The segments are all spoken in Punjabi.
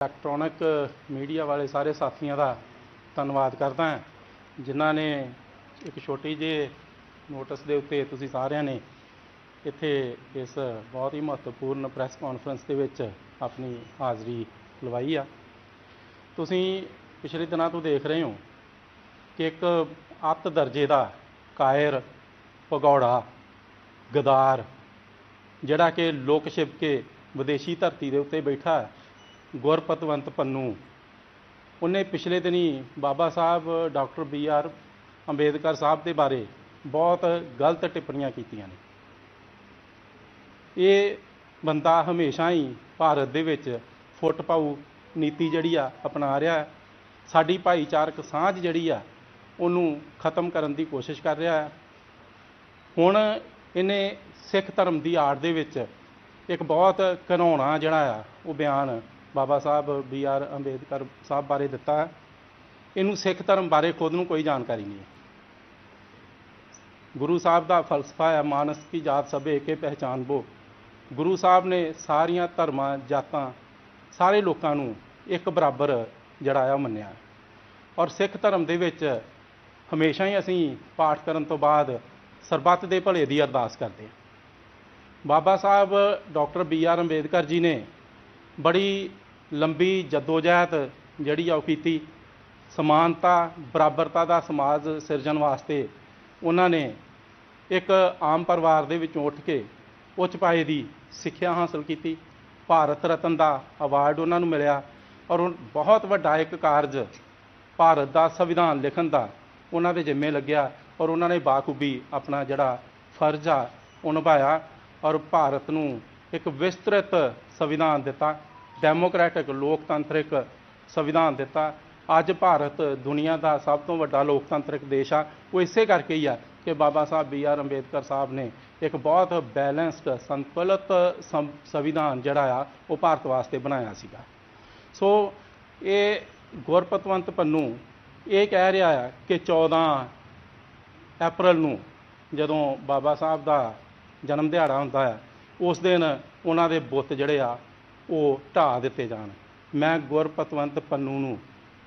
ਇਲੈਕਟ੍ਰੋਨਿਕ ਮੀਡੀਆ ਵਾਲੇ ਸਾਰੇ ਸਾਥੀਆਂ ਦਾ ਧੰਨਵਾਦ ਕਰਦਾ ਹਾਂ, ਜਿਨ੍ਹਾਂ ਨੇ ਇੱਕ ਛੋਟੀ ਜਿਹੀ ਨੋਟਿਸ ਦੇ ਉੱਤੇ ਤੁਸੀਂ ਸਾਰਿਆਂ ਨੇ ਇੱਥੇ ਇਸ ਬਹੁਤ ਹੀ ਮਹੱਤਵਪੂਰਨ ਪ੍ਰੈਸ ਕਾਨਫਰੰਸ ਦੇ ਵਿੱਚ ਆਪਣੀ ਹਾਜ਼ਰੀ ਲਵਾਈ ਆ। ਤੁਸੀਂ ਪਿਛਲੇ ਦਿਨਾਂ ਤੋਂ ਦੇਖ ਰਹੇ ਹੋ ਕਿ ਇੱਕ ਅੱਤ ਦਰਜੇ ਦਾ ਕਾਇਰ, ਭਗੌੜਾ, ਗਦਾਰ, ਜਿਹੜਾ ਕਿ ਲੋਕ ਛਿਪ ਕੇ ਵਿਦੇਸ਼ੀ ਧਰਤੀ ਦੇ ਉੱਤੇ ਬੈਠਾ ਗੁਰਪਤਵੰਤ ਪੰਨੂ। ਉਹਨੇ ਪਿਛਲੇ ਦਿਨੀ Baba Sahib, doctor B R Ambedkar Sahib ਦੇ ਬਾਰੇ ਬਹੁਤ ਗਲਤ ਟਿੱਪਣੀਆਂ ਕੀਤੀਆਂ ਨੇ। ਇਹ ਬੰਦਾ ਹਮੇਸ਼ਾ ਹੀ ਭਾਰਤ ਦੇ ਵਿੱਚ ਫੁੱਟ ਪਾਊ ਨੀਤੀ ਜਿਹੜੀ ਆ ਅਪਣਾ ਰਿਹਾ ਸਾਡੀ ਭਾਈਚਾਰਕ ਸਾਂਝ ਜਿਹੜੀ ਆ, ਉਹਨੂੰ ਖਤਮ ਕਰਨ ਦੀ ਕੋਸ਼ਿਸ਼ ਕਰ ਰਿਹਾ ਹੈ। ਹੁਣ ਇਹਨੇ ਸਿੱਖ ਧਰਮ ਦੀ ਆੜ ਦੇ ਵਿੱਚ ਇੱਕ ਬਹੁਤ ਘਿਨਾਉਣਾ ਜਿਹੜਾ ਆ, ਉਹ ਬਿਆਨ ਬਾਬਾ ਸਾਹਿਬ ਬੀ ਆਰ ਅੰਬੇਦਕਰ ਸਾਹਿਬ ਬਾਰੇ ਦਿੱਤਾ ਹੈ। ਇਹਨੂੰ ਸਿੱਖ ਧਰਮ ਬਾਰੇ ਖੁਦ ਨੂੰ ਕੋਈ ਜਾਣਕਾਰੀ ਨਹੀਂ ਹੈ। ਗੁਰੂ ਸਾਹਿਬ ਦਾ ਫਲਸਫਾ ਹੈ, ਮਾਨਸ ਕੀ ਜਾਤ ਸਭੇ ਕੇ ਪਹਿਚਾਨ ਬੋ। ਗੁਰੂ ਸਾਹਿਬ ਨੇ ਸਾਰੀਆਂ ਧਰਮਾਂ, ਜਾਤਾਂ, ਸਾਰੇ ਲੋਕਾਂ ਨੂੰ ਇੱਕ ਬਰਾਬਰ ਜਿਹੜਾ ਆ ਉਹ ਮੰਨਿਆ ਔਰ ਸਿੱਖ ਧਰਮ ਦੇ ਵਿੱਚ ਹਮੇਸ਼ਾ ਹੀ ਅਸੀਂ ਪਾਠ ਕਰਨ ਤੋਂ ਬਾਅਦ ਸਰਬੱਤ ਦੇ ਭਲੇ ਦੀ ਅਰਦਾਸ ਕਰਦੇ ਹਾਂ। Baba Sahib, doctor B R Ambedkar ji ਨੇ ਬੜੀ ਲੰਬੀ ਜਦੋਜਹਿਦ ਜਿਹੜੀ ਆ ਉਹ ਕੀਤੀ। ਸਮਾਨਤਾ, ਬਰਾਬਰਤਾ ਦਾ ਸਮਾਜ ਸਿਰਜਣ ਵਾਸਤੇ ਉਹਨਾਂ ਨੇ ਇੱਕ ਆਮ ਪਰਿਵਾਰ ਦੇ ਵਿੱਚੋਂ ਉੱਠ ਕੇ ਉੱਚ ਪਾਏ ਦੀ ਸਿੱਖਿਆ ਹਾਸਲ ਕੀਤੀ। ਭਾਰਤ ਰਤਨ ਦਾ ਅਵਾਰਡ ਉਹਨਾਂ ਨੂੰ ਮਿਲਿਆ ਔਰ ਬਹੁਤ ਵੱਡਾ ਇੱਕ ਕਾਰਜ ਭਾਰਤ ਦਾ ਸੰਵਿਧਾਨ ਲਿਖਣ ਦਾ ਉਹਨਾਂ ਦੇ ਜਿੰਮੇ ਲੱਗਿਆ ਔਰ ਉਹਨਾਂ ਨੇ ਬਾਖੂਬੀ ਆਪਣਾ ਜਿਹੜਾ ਫਰਜ਼ ਆ ਉਹ ਨਿਭਾਇਆ ਔਰ ਭਾਰਤ ਨੂੰ ਇੱਕ ਵਿਸਤ੍ਰਿਤ ਸੰਵਿਧਾਨ ਦਿੱਤਾ। ਡੈਮੋਕ੍ਰੈਟਿਕ, ਲੋਕਤੰਤਰਿਕ ਸੰਵਿਧਾਨ ਦਿੱਤਾ। ਅੱਜ ਭਾਰਤ ਦੁਨੀਆ ਦਾ ਸਭ ਤੋਂ ਵੱਡਾ ਲੋਕਤੰਤਰਿਕ ਦੇਸ਼ ਆ। ਉਹ ਇਸੇ ਕਰਕੇ ਹੀ ਆ ਕਿ ਬਾਬਾ ਸਾਹਿਬ ਬੀ ਆਰ ਅੰਬੇਦਕਰ ਸਾਹਿਬ ਨੇ ਇੱਕ ਬਹੁਤ ਬੈਲੈਂਸਡ, ਸੰਤੁਲਿਤ ਸੰ- ਸੰਵਿਧਾਨ ਜਿਹੜਾ ਆ, ਉਹ ਭਾਰਤ ਵਾਸਤੇ ਬਣਾਇਆ ਸੀਗਾ। ਸੋ ਇਹ ਗੁਰਪਤਵੰਤ ਪੰਨੂ ਇਹ ਕਹਿ ਰਿਹਾ ਆ ਕਿ 14 ਅਪ੍ਰੈਲ ਨੂੰ ਜਦੋਂ ਬਾਬਾ ਸਾਹਿਬ ਦਾ ਜਨਮ ਦਿਹਾੜਾ ਹੁੰਦਾ ਹੈ ਉਸ ਦਿਨ ਉਹਨਾਂ ਦੇ ਬੁੱਤ ਜਿਹੜੇ ਆ ਉਹ ਢਾਹ ਦਿੱਤੇ ਜਾਣ। ਮੈਂ ਗੁਰਪਤਵੰਤ ਪੰਨੂ ਨੂੰ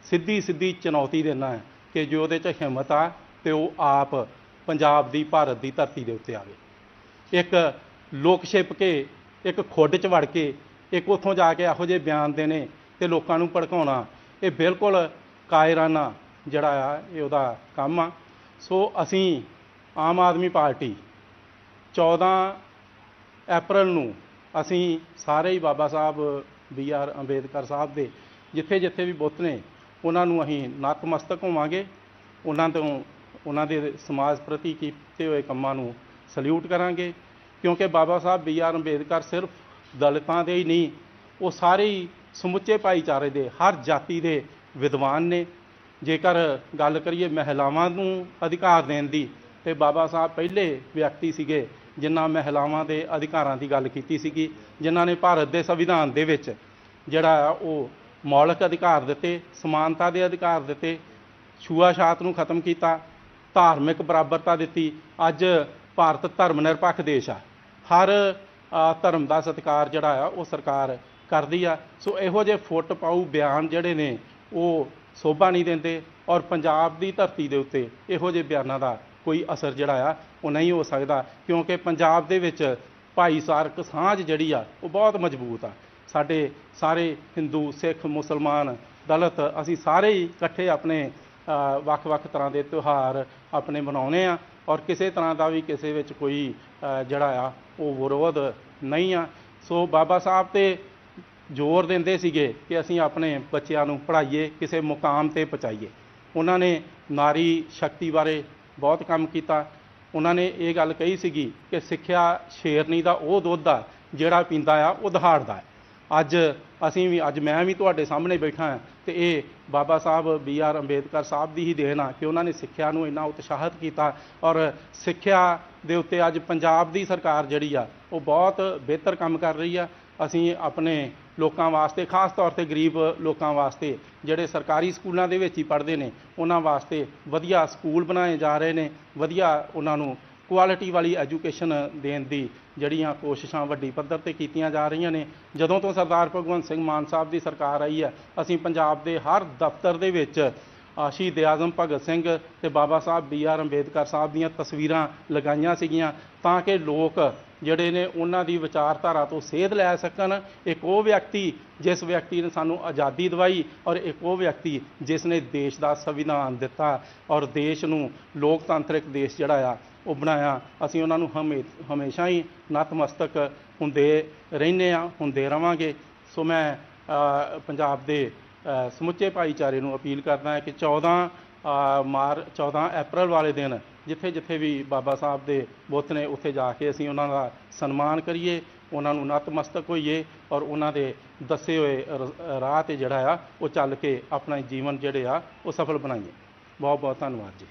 ਸਿੱਧੀ ਸਿੱਧੀ ਚੁਣੌਤੀ ਦਿੰਦਾ ਹੈ ਕਿ ਜੋ ਉਹਦੇ 'ਚ ਹਿੰਮਤ ਆ, ਤੇ ਉਹ ਆਪ ਪੰਜਾਬ ਦੀ, ਭਾਰਤ ਦੀ ਧਰਤੀ ਦੇ ਉੱਤੇ ਆਵੇ। ਇੱਕ ਲੋਕ ਛਿਪ ਕੇ, ਇੱਕ ਖੁੱਡ 'ਚ ਵੜ ਕੇ, ਇੱਕ ਉੱਥੋਂ ਜਾ ਕੇ ਇਹੋ ਜਿਹੇ ਬਿਆਨ ਦੇਣੇ ਤੇ ਲੋਕਾਂ ਨੂੰ ਭੜਕਾਉਣਾ, ਇਹ ਬਿਲਕੁਲ ਕਾਇਰਾਨਾ ਜਿਹੜਾ ਆ, ਇਹ ਉਹਦਾ ਕੰਮ ਆ। ਸੋ ਅਸੀਂ ਆਮ ਆਦਮੀ ਪਾਰਟੀ 14 ਅਪ੍ਰੈਲ ਨੂੰ ਅਸੀਂ ਸਾਰੇ ਹੀ ਬਾਬਾ ਸਾਹਿਬ, ਬੀ ਆਰ ਅੰਬੇਦਕਰ ਸਾਹਿਬ ਦੇ ਜਿੱਥੇ ਜਿੱਥੇ ਵੀ ਬੁੱਤ ਨੇ, ਉਹਨਾਂ ਨੂੰ ਅਸੀਂ ਨਤਮਸਤਕ ਹੋਵਾਂਗੇ। ਉਹਨਾਂ ਤੋਂ, ਉਹਨਾਂ ਦੇ ਸਮਾਜ ਪ੍ਰਤੀ ਕੀਤੇ ਹੋਏ ਕੰਮਾਂ ਨੂੰ ਸਲੂਟ ਕਰਾਂਗੇ। ਕਿਉਂਕਿ ਬਾਬਾ ਸਾਹਿਬ, ਬੀ ਆਰ ਅੰਬੇਦਕਰ ਸਿਰਫ ਦਲਿਤਾਂ ਦੇ ਹੀ ਨਹੀਂ, ਉਹ ਸਾਰੇ ਹੀ ਸਮੁੱਚੇ ਭਾਈਚਾਰੇ ਦੇ, ਹਰ ਜਾਤੀ ਦੇ ਵਿਦਵਾਨ ਨੇ। ਜੇਕਰ ਗੱਲ ਕਰੀਏ ਮਹਿਲਾਵਾਂ ਨੂੰ ਅਧਿਕਾਰ ਦੇਣ ਦੀ, ਤੇ ਬਾਬਾ ਸਾਹਿਬ ਪਹਿਲੇ ਵਿਅਕਤੀ ਸੀਗੇ ਜਿਨ੍ਹਾਂ ਮਹਿਲਾਵਾਂ ਦੇ ਅਧਿਕਾਰਾਂ ਦੀ ਗੱਲ ਕੀਤੀ ਸੀਗੀ, ਜਿਨ੍ਹਾਂ ਨੇ ਭਾਰਤ ਦੇ ਸੰਵਿਧਾਨ ਦੇ ਵਿੱਚ ਜਿਹੜਾ ਆ ਉਹ ਮੌਲਿਕ ਅਧਿਕਾਰ ਦਿੱਤੇ, ਸਮਾਨਤਾ ਦੇ ਅਧਿਕਾਰ ਦਿੱਤੇ, ਛੂਆਛਾਤ ਨੂੰ ਖਤਮ ਕੀਤਾ, ਧਾਰਮਿਕ ਬਰਾਬਰਤਾ ਦਿੱਤੀ। ਅੱਜ ਭਾਰਤ ਧਰਮ ਨਿਰਪੱਖ ਦੇਸ਼ ਆ। ਹਰ ਧਰਮ ਦਾ ਸਤਿਕਾਰ ਜਿਹੜਾ ਆ, ਉਹ ਸਰਕਾਰ ਕਰਦੀ ਆ। ਸੋ ਇਹੋ ਜਿਹੇ ਫੁੱਟ ਪਾਊ ਬਿਆਨ ਜਿਹੜੇ ਨੇ, ਉਹ ਸੋਭਾ ਨਹੀਂ ਦਿੰਦੇ ਔਰ ਪੰਜਾਬ ਦੀ ਧਰਤੀ ਦੇ ਉੱਤੇ ਇਹੋ ਜਿਹੇ ਬਿਆਨਾਂ ਦਾ ਕੋਈ ਅਸਰ ਜਿਹੜਾ ਆ ਉਹ ਨਹੀਂ ਹੋ ਸਕਦਾ, ਕਿਉਂਕਿ ਪੰਜਾਬ ਦੇ ਵਿੱਚ ਭਾਈਚਾਰਕ ਸਾਂਝ ਜਿਹੜੀ ਆ, ਉਹ ਬਹੁਤ ਮਜ਼ਬੂਤ ਆ। ਸਾਡੇ ਸਾਰੇ ਹਿੰਦੂ, ਸਿੱਖ, ਮੁਸਲਮਾਨ ਦਲਿਤ, ਅਸੀਂ ਸਾਰੇ ਹੀ ਇਕੱਠੇ ਆਪਣੇ ਵੱਖ-ਵੱਖ ਤਰ੍ਹਾਂ ਦੇ ਤਿਉਹਾਰ ਆਪਣੇ ਮਨਾਉਨੇ ਆ, ਔਰ ਕਿਸੇ ਤਰ੍ਹਾਂ ਦਾ ਵੀ ਕਿਸੇ ਵਿੱਚ ਕੋਈ ਜਿਹੜਾ ਆ, ਉਹ ਵਿਰੋਧ ਨਹੀਂ ਆ। ਸੋ ਬਾਬਾ ਸਾਹਿਬ ਤੇ ਜ਼ੋਰ ਦਿੰਦੇ ਸੀਗੇ ਕਿ ਅਸੀਂ ਆਪਣੇ ਬੱਚਿਆਂ ਨੂੰ ਪੜ੍ਹਾਈਏ, ਕਿਸੇ ਮੁਕਾਮ ਤੇ ਪਹੁੰਚਾਈਏ। ਉਹਨਾਂ ਨੇ ਨਾਰੀ ਸ਼ਕਤੀ ਬਾਰੇ ਬਹੁਤ ਕੰਮ ਕੀਤਾ। ਉਹਨਾਂ ਨੇ ਇਹ ਗੱਲ ਕਹੀ ਸੀਗੀ ਕਿ ਸਿੱਖਿਆ ਸ਼ੇਰਨੀ ਦਾ ਉਹ ਦੁੱਧ ਆ, ਜਿਹੜਾ ਪੀਂਦਾ ਆ, ਉਹ ਦਹਾੜਦਾ ਹੈ। ਅੱਜ ਅਸੀਂ ਵੀ, ਅੱਜ ਮੈਂ ਵੀ ਤੁਹਾਡੇ ਸਾਹਮਣੇ ਬੈਠਾ ਹਾਂ ਤੇ ਇਹ ਬਾਬਾ ਸਾਹਿਬ ਬੀ ਆਰ ਅੰਬੇਦਕਰ ਸਾਹਿਬ ਦੀ ਹੀ ਦੇਣ ਆ ਕਿ ਉਹਨਾਂ ਨੇ ਸਿੱਖਿਆ ਨੂੰ ਇੰਨਾ ਉਤਸ਼ਾਹਿਤ ਕੀਤਾ ਔਰ ਸਿੱਖਿਆ ਦੇ ਉੱਤੇ ਅੱਜ ਪੰਜਾਬ ਦੀ ਸਰਕਾਰ ਜਿਹੜੀ ਆ, ਉਹ ਬਹੁਤ ਬਿਹਤਰ ਕੰਮ ਕਰ ਰਹੀ ਆ। ਅਸੀਂ ਆਪਣੇ ਲੋਕਾਂ ਵਾਸਤੇ ਖਾਸ ਤੌਰ ਤੇ ਗਰੀਬ ਲੋਕਾਂ ਵਾਸਤੇ ਜਿਹੜੇ ਸਰਕਾਰੀ ਸਕੂਲਾਂ ਦੇ ਵਿੱਚ ਹੀ ਪੜ੍ਹਦੇ ਨੇ ਉਹਨਾਂ ਵਾਸਤੇ ਵਧੀਆ ਸਕੂਲ ਬਣਾਏ ਜਾ ਰਹੇ ਨੇ ਵਧੀਆ ਉਹਨਾਂ ਨੂੰ ਕੁਆਲਿਟੀ ਵਾਲੀ ਐਜੂਕੇਸ਼ਨ ਦੇਣ ਦੀ ਜਿਹੜੀਆਂ ਕੋਸ਼ਿਸ਼ਾਂ ਵੱਡੀ ਪੱਧਰ ਤੇ ਕੀਤੀਆਂ ਜਾ ਰਹੀਆਂ ਨੇ। ਜਦੋਂ ਤੋਂ ਸਰਦਾਰ ਭਗਵੰਤ ਸਿੰਘ ਮਾਨ ਸਾਹਿਬ ਦੀ ਸਰਕਾਰ ਆਈ ਹੈ ਅਸੀਂ ਪੰਜਾਬ ਦੇ ਹਰ ਦਫ਼ਤਰ ਦੇ ਵਿੱਚ ਅ, ਸ਼ਹੀਦ ਆਜ਼ਮ ਭਗਤ ਸਿੰਘ ਤੇ ਬਾਬਾ ਸਾਹਿਬ ਬੀ ਆਰ ਅੰਬੇਦਕਰ ਸਾਹਿਬ ਦੀਆਂ ਤਸਵੀਰਾਂ ਲਗਾਈਆਂ ਸੀਗੀਆਂ ਤਾਂ ਕਿ ਲੋਕ ਜਿਹੜੇ ਨੇ ਉਹਨਾਂ ਦੀ ਵਿਚਾਰਧਾਰਾ ਤੋਂ ਸੇਧ ਲੈ ਸਕਣ। ਇੱਕ ਉਹ ਵਿਅਕਤੀ ਜਿਸ ਵਿਅਕਤੀ ਨੇ ਸਾਨੂੰ ਆਜ਼ਾਦੀ ਦਿਵਾਈ ਔਰ ਇੱਕ ਉਹ ਵਿਅਕਤੀ ਜਿਸ ਨੇ ਦੇਸ਼ ਦਾ ਸੰਵਿਧਾਨ ਦਿੱਤਾ ਔਰ ਦੇਸ਼ ਨੂੰ ਲੋਕਤੰਤਰਿਕ ਦੇਸ਼ ਜਿਹੜਾ ਆ ਉਹ ਬਣਾਇਆ। ਅਸੀਂ ਉਹਨਾਂ ਨੂੰ ਹਮੇ, ਹਮੇਸ਼ਾ ਹੀ ਨਤਮਸਤਕ ਹੁੰਦੇ ਰਹਿੰਦੇ ਆ ਹੁੰਦੇ ਰਵਾਂਗੇ। ਸੋ ਮੈਂ ਪੰਜਾਬ ਦੇ ਸਮੁੱਚੇ ਭਾਈਚਾਰੇ ਨੂੰ ਅਪੀਲ ਕਰਦਾ ਹਾਂ ਕਿ 14 ਮਾਰ 14 ਅਪ੍ਰੈਲ ਵਾਲੇ ਦਿਨ ਜਿੱਥੇ ਜਿੱਥੇ ਵੀ ਬਾਬਾ ਸਾਹਿਬ ਦੇ ਬੁੱਤ ਨੇ ਉੱਥੇ ਜਾ ਕੇ ਅਸੀਂ ਉਹਨਾਂ ਦਾ ਸਨਮਾਨ ਕਰੀਏ, ਉਹਨਾਂ ਨੂੰ ਨਤਮਸਤਕ ਹੋਈਏ ਔਰ ਉਹਨਾਂ ਦੇ ਦੱਸੇ ਹੋਏ ਰ- ਰਾਹ ਤੇ ਜਿਹੜਾ ਆ, ਉਹ ਚੱਲ ਕੇ ਆਪਣਾ ਜੀਵਨ ਜਿਹੜੇ ਆ, ਉਹ ਸਫਲ ਬਣਾਈਏ। ਬਹੁਤ ਬਹੁਤ ਧੰਨਵਾਦ ਜੀ।